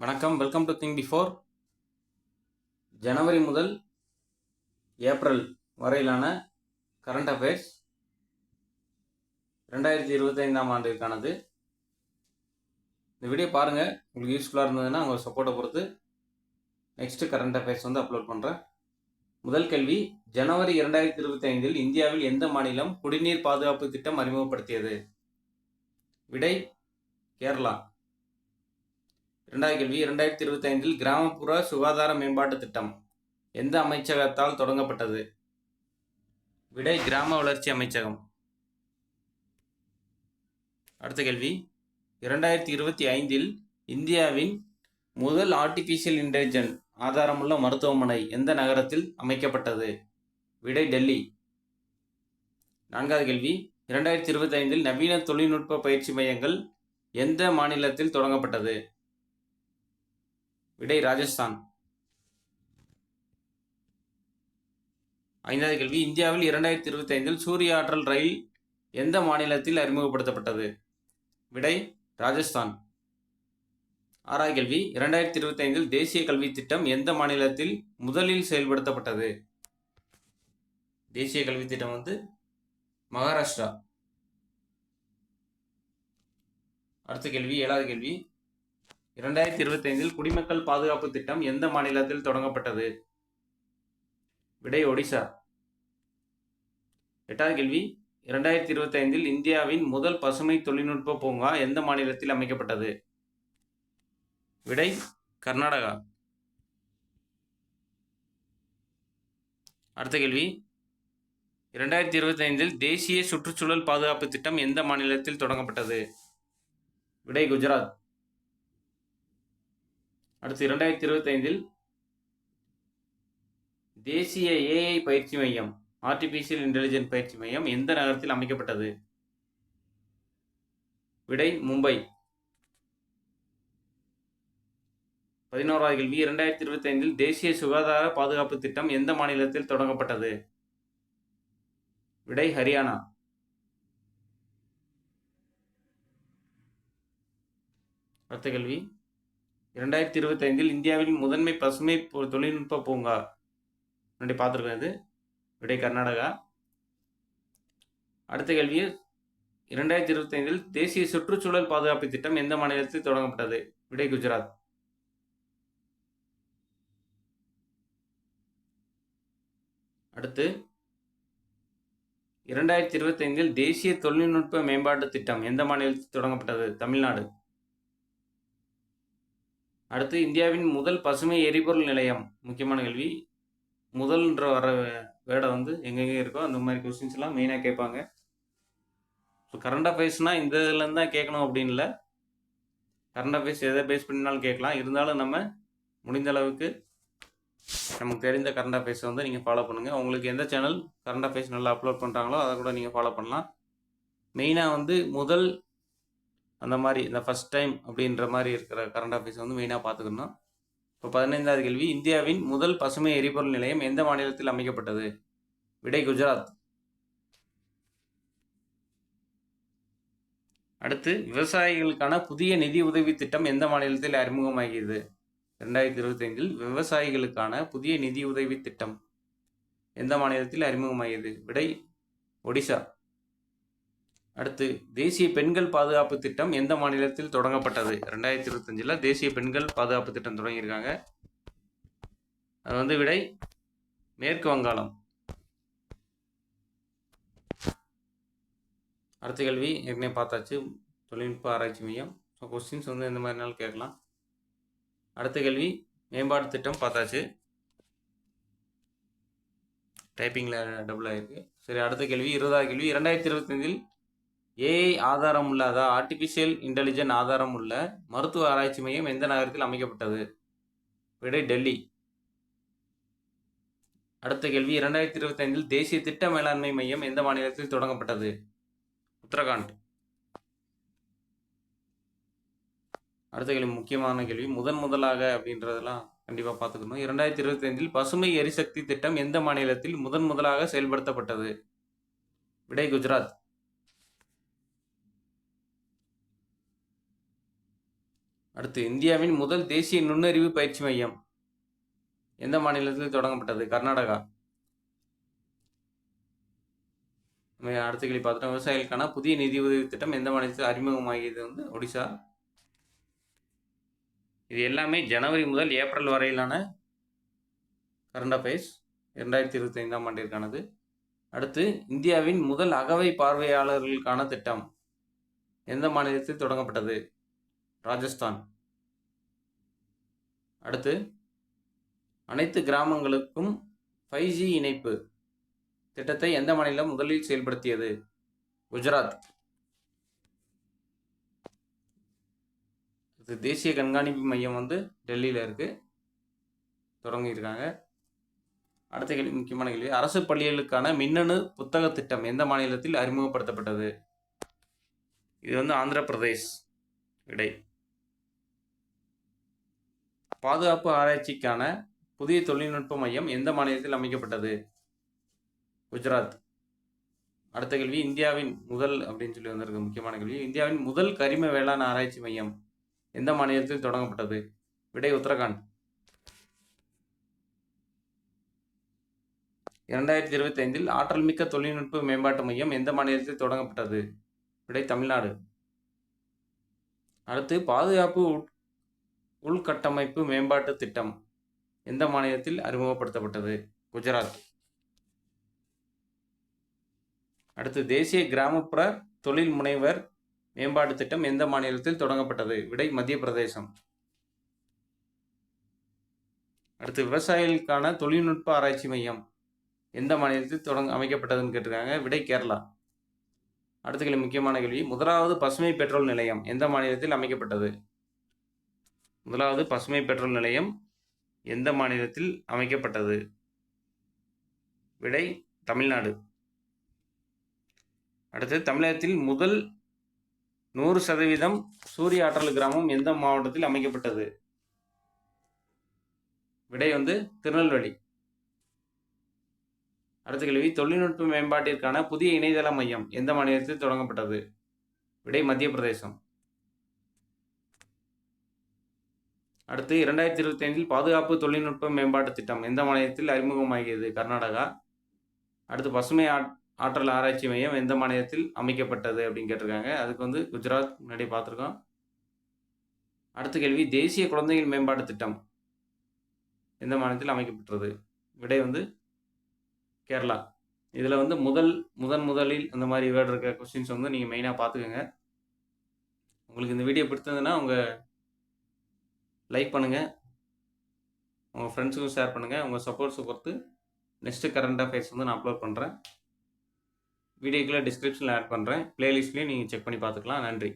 வணக்கம். Welcome to think before ஜனவரி முதல் ஏப்ரல் வரையிலான கரண்ட் அஃபேர்ஸ் ரெண்டாயிரத்தி இருபத்தைந்தாம் ஆண்டிற்கானது. இந்த வீடியோ பாருங்கள் உங்களுக்கு யூஸ்ஃபுல்லாக இருந்ததுன்னா உங்கள் சப்போர்ட்டை பொறுத்து நெக்ஸ்ட்டு கரண்ட் அஃபேர்ஸ் வந்து அப்லோட் பண்ணுறேன் முதல் கேள்வி ஜனவரி இரண்டாயிரத்தி இருபத்தி ஐந்தில் இந்தியாவில் எந்த மாநிலம் குடிநீர் பாதுகாப்பு திட்டம் அறிமுகப்படுத்தியது? விடை கேரளா. இரண்டாவது கேள்வி இரண்டாயிரத்தி இருபத்தி ஐந்தில் கிராமப்புற சுகாதார மேம்பாட்டு திட்டம் எந்த அமைச்சகத்தால் தொடங்கப்பட்டது? விடை கிராம வளர்ச்சி அமைச்சகம். அடுத்த கேள்வி இரண்டாயிரத்தி இருபத்தி ஐந்தில் இந்தியாவின் முதல் ஆர்டிஃபிஷியல் இன்டெலிஜென்ட் ஆதாரமுள்ள மருத்துவமனை எந்த நகரத்தில் அமைக்கப்பட்டது? விடை டெல்லி. நான்காவது கேள்வி இரண்டாயிரத்தி இருபத்தி ஐந்தில் நவீன தொழில்நுட்ப பயிற்சி மையங்கள் எந்த மாநிலத்தில் தொடங்கப்பட்டது? விடை ராஜஸ்தான். ஐந்தாவது கேள்வி இந்தியாவில் இரண்டாயிரத்தி இருபத்தி ஐந்தில் சூரிய ஆற்றல் ரயில் எந்த மாநிலத்தில் அறிமுகப்படுத்தப்பட்டது? விடை ராஜஸ்தான். ஆறாவது கேள்வி இரண்டாயிரத்தி இருபத்தி ஐந்தில் தேசிய கல்வி திட்டம் எந்த மாநிலத்தில் முதலில் செயல்படுத்தப்பட்டது? தேசிய கல்வி திட்டம் வந்து மகாராஷ்டிரா. அடுத்த கேள்வி ஏழாவது கேள்வி இரண்டாயிரத்தி இருபத்தி ஐந்தில் குடிமக்கள் பாதுகாப்பு திட்டம் எந்த மாநிலத்தில் தொடங்கப்பட்டது? விடை ஒடிசா. எட்டாவது கேள்வி. இரண்டாயிரத்தி இருபத்தி ஐந்தில் இந்தியாவின் முதல் பசுமை தொழில்நுட்ப பூங்கா எந்த மாநிலத்தில் அமைக்கப்பட்டது? விடை கர்நாடகா. அடுத்த கேள்வி. இரண்டாயிரத்தி இருபத்தி ஐந்தில் தேசிய சுற்றுச்சூழல் பாதுகாப்பு திட்டம் எந்த மாநிலத்தில் தொடங்கப்பட்டது? விடை குஜராத். அடுத்து இரண்டாயிரத்தி இருபத்தி ஐந்தில் தேசிய ஏஐ பயிற்சி மையம் ஆர்டிபிஷியல் இன்டெலிஜென்ட் பயிற்சி மையம் எந்த நகரத்தில் அமைக்கப்பட்டது? விடை மும்பை. பதினோராவது கேள்வி. இரண்டாயிரத்தி இருபத்தி ஐந்தில் தேசிய சுகாதார பாதுகாப்பு திட்டம் எந்த மாநிலத்தில் தொடங்கப்பட்டது? விடை ஹரியானா. அடுத்த கேள்வி. இரண்டாயிரத்தி இருபத்தி ஐந்தில் இந்தியாவின் முதன்மை பசுமை தொழில்நுட்ப பூங்கா. முன்னாடி பார்த்துருக்கோம் இது. விடை கர்நாடகா. அடுத்த கேள்வி. இரண்டாயிரத்தி இருபத்தி ஐந்தில் தேசிய சுற்றுச்சூழல் பாதுகாப்பு திட்டம் எந்த மாநிலத்தில் தொடங்கப்பட்டது? விடை குஜராத். அடுத்து. இரண்டாயிரத்தி இருபத்தி ஐந்தில் தேசிய தொழில்நுட்ப மேம்பாட்டு திட்டம் எந்த மாநிலத்தில் தொடங்கப்பட்டது? தமிழ்நாடு. அடுத்து இந்தியாவின் முதல் பசுமை எரிபொருள் நிலையம் முக்கியமான கேள்வி. முதல்ன்ற வர வேடை வந்து எங்கெங்கே இருக்கோ அந்த மாதிரி கொஸ்டின்ஸ் எல்லாம் மெயினாக கேட்பாங்க. ஸோ கரண்ட் அஃபேர்ஸ்னால் இந்த இதுலேருந்து தான் கேட்கணும் அப்படின்னு இல்லை. கரண்ட் அஃபேர்ஸ் எதை பேஸ் பண்ணினாலும் கேட்கலாம். இருந்தாலும் நம்ம முடிந்த அளவுக்கு நமக்கு தெரிந்த கரண்ட் அஃபேர்ஸை வந்து நீங்கள் ஃபாலோ பண்ணுங்கள் உங்களுக்கு எந்த சேனல் கரண்ட் அஃபேர்ஸ் நல்லா அப்லோட் பண்ணுறாங்களோ அதை கூட நீங்கள் ஃபாலோ பண்ணலாம். மெயினாக வந்து முதல் அந்த மாதிரி இந்த ஃபஸ்ட் டைம் அப்படின்ற மாதிரி இருக்கிற கரண்ட் அஃபேர்ஸ் வந்து மெயினாக பார்த்துக்கணும். இப்போ பதினைந்தாவது கேள்வி இந்தியாவின் முதல் பசுமை எரிபொருள் நிலையம் எந்த மாநிலத்தில் அமைக்கப்பட்டது? விடை குஜராத். அடுத்து விவசாயிகளுக்கான புதிய நிதி உதவி திட்டம் எந்த மாநிலத்தில் அறிமுகமாகியது? ரெண்டாயிரத்தி இருபத்தைந்தில் விவசாயிகளுக்கான புதிய நிதி உதவி திட்டம் எந்த மாநிலத்தில் அறிமுகமாகியது? விடை ஒடிசா. அடுத்து தேசிய பெண்கள் பாதுகாப்பு திட்டம் எந்த மாநிலத்தில் தொடங்கப்பட்டது? ரெண்டாயிரத்தி இருபத்தஞ்சில் தேசிய பெண்கள் பாதுகாப்பு திட்டம் தொடங்கியிருக்காங்க. அது வந்து விடை மேற்கு வங்காளம். அடுத்த கேள்வி ஏற்கனவே பார்த்தாச்சு. தொழில்நுட்ப ஆராய்ச்சி மையம். ஸோ கொஸ்டின்ஸ் வந்து எந்த மாதிரினாலும் கேட்கலாம். அடுத்த கேள்வி மேம்பாட்டு திட்டம் பார்த்தாச்சு. டைப்பிங்கில் டபுள் ஆகிருக்கு சரி அடுத்த கேள்வி இருபதாவது கேள்வி. இரண்டாயிரத்தி இருபத்தஞ்சில் ஏஐ ஆதாரம் உள்ள அதாவது ஆர்டிஃபிஷியல் இன்டெலிஜென்ட் ஆதாரம் உள்ள மருத்துவ ஆராய்ச்சி மையம் எந்த நகரத்தில் அமைக்கப்பட்டது? விடை டெல்லி. அடுத்த கேள்வி இரண்டாயிரத்தி இருபத்தைந்தில் தேசிய திட்ட மேலாண்மை மையம் எந்த மாநிலத்தில் தொடங்கப்பட்டது? உத்தரகாண்ட். அடுத்த கேள்வி முக்கியமான கேள்வி முதன் முதலாக அப்படின்றதெல்லாம் கண்டிப்பாக பார்த்துக்கணும். இரண்டாயிரத்தி இருபத்தைந்தில் பசுமை எரிசக்தி திட்டம் எந்த மாநிலத்தில் முதன் முதலாக செயல்படுத்தப்பட்டது? விடை குஜராத். அடுத்து இந்தியாவின் முதல் தேசிய நுண்ணறிவு பயிற்சி மையம் எந்த மாநிலத்தில் தொடங்கப்பட்டது? கர்நாடகா. அடுத்த கேள்வி பார்த்துட்டோம். விவசாயிகளுக்கான புதிய நிதி உதவி திட்டம் எந்த மாநிலத்தில் அறிமுகமாகியது வந்து ஒடிசா. இது எல்லாமே ஜனவரி முதல் ஏப்ரல் வரையிலான கரண்ட் அஃபேர்ஸ் இரண்டாயிரத்தி இருபத்தி ஐந்தாம் ஆண்டிற்கானது. அடுத்து இந்தியாவின் முதல் அகவை பார்வையாளர்களுக்கான திட்டம் எந்த மாநிலத்தில் தொடங்கப்பட்டது? ராஜஸ்தான். அடுத்து அனைத்து கிராமங்களுக்கும் ஃபைவ் ஜி இணைப்பு திட்டத்தை எந்த மாநிலம் முதலில் செயல்படுத்தியது? குஜராத். இது தேசிய கண்காணிப்பு மையம் வந்து டெல்லியில் இருக்குது தொடங்கியிருக்காங்க. அடுத்த கேள்வி முக்கியமான கேள்வி. அரசு பள்ளிகளுக்கான மின்னணு புத்தக திட்டம் எந்த மாநிலத்தில் அறிமுகப்படுத்தப்பட்டது? இது வந்து ஆந்திர பிரதேஷ் விடை பாதுகாப்பு ஆராய்ச்சிக்கான புதிய தொழில்நுட்ப மையம் எந்த மாநிலத்தில் அமைக்கப்பட்டது? குஜராத். அடுத்த கேள்வி இந்தியாவின் முதல் அப்படின்னு சொல்லி வந்திருக்கு முக்கியமான கேள்வி. இந்தியாவின் முதல் கரிம வேளாண் ஆராய்ச்சி மையம் எந்த மாநிலத்தில் தொடங்கப்பட்டது? விடை உத்தரகாண்ட். இரண்டாயிரத்தி இருபத்தி ஐந்தில் ஆற்றல் மிக்க தொழில்நுட்ப மேம்பாட்டு மையம் எந்த மாநிலத்தில் தொடங்கப்பட்டது? விடை தமிழ்நாடு. அடுத்து பாதுகாப்பு உட்- உள்கட்டமைப்பு மேம்பாட்டு திட்டம் எந்த மாநிலத்தில் அறிமுகப்படுத்தப்பட்டது? குஜராத். அடுத்து தேசிய கிராமப்புற தொழில் முனைவர் மேம்பாட்டு திட்டம் எந்த மாநிலத்தில் தொடங்கப்பட்டது? விடை மத்திய பிரதேசம். அடுத்து விவசாயிகளுக்கான தொழில்நுட்ப ஆராய்ச்சி மையம் எந்த மாநிலத்தில் தொடங்க அமைக்கப்பட்டதுன்னு கேட்டிருக்காங்க. விடை கேரளா. அடுத்த கேள்வி முக்கியமான கேள்வி. முதலாவது பசுமை பெட்ரோல் நிலையம் எந்த மாநிலத்தில் அமைக்கப்பட்டது? முதலாவது பசுமை பெட்ரோல் நிலையம் எந்த மாநிலத்தில் அமைக்கப்பட்டது? விடை தமிழ்நாடு. அடுத்து தமிழகத்தில் முதல் நூறு சதவீதம் சூரிய ஆற்றல் கிராமம் எந்த மாவட்டத்தில் அமைக்கப்பட்டது? விடை வந்து திருநெல்வேலி. அடுத்த கேள்வி தொழில்நுட்ப மேம்பாட்டிற்கான புதிய இணையதள மையம் எந்த மாநிலத்தில் தொடங்கப்பட்டது? விடை மத்திய பிரதேசம் அடுத்து இரண்டாயிரத்தி இருபத்தி ஐந்தில் பாதுகாப்பு தொழில்நுட்ப மேம்பாட்டு திட்டம் எந்த மாநிலத்தில் அறிமுகமாகியது? கர்நாடகா. அடுத்து பசுமை ஆட்- ஆற்றல் ஆராய்ச்சி மையம் எந்த மாநிலத்தில் அமைக்கப்பட்டது அப்படின்னு கேட்டிருக்காங்க. அதுக்கு வந்து குஜராத் முன்னாடி பார்த்துருக்கோம். அடுத்த கேள்வி தேசிய குழந்தைகள் மேம்பாட்டு திட்டம் எந்த மாநிலத்தில் அமைக்கப்பட்டது? விடை வந்து கேரளா. இதில் வந்து முதல் முதன் முதலில் அந்த மாதிரி வேர்டு இருக்க கொஸ்டின்ஸ் வந்து நீங்கள் மெயினாக பார்த்துக்கோங்க. உங்களுக்கு இந்த வீடியோ பிடித்ததுன்னா உங்கள் லைக் பண்ணுங்கள் உங்கள் ஃப்ரெண்ட்ஸுக்கும் ஷேர் பண்ணுங்கள் உங்கள் சப்போர்ட்ஸை பொறுத்து நெக்ஸ்ட்டு கரண்ட் அஃபேர்ஸ் வந்து நான் அப்லோட் பண்ணுறேன் வீடியோக்குள்ளே டிஸ்கிரிப்ஷனில் ஆட் பண்ணுறேன் ப்ளேலிஸ்ட்லேயும் நீங்கள் செக் பண்ணி பார்த்துக்கலாம். நன்றி.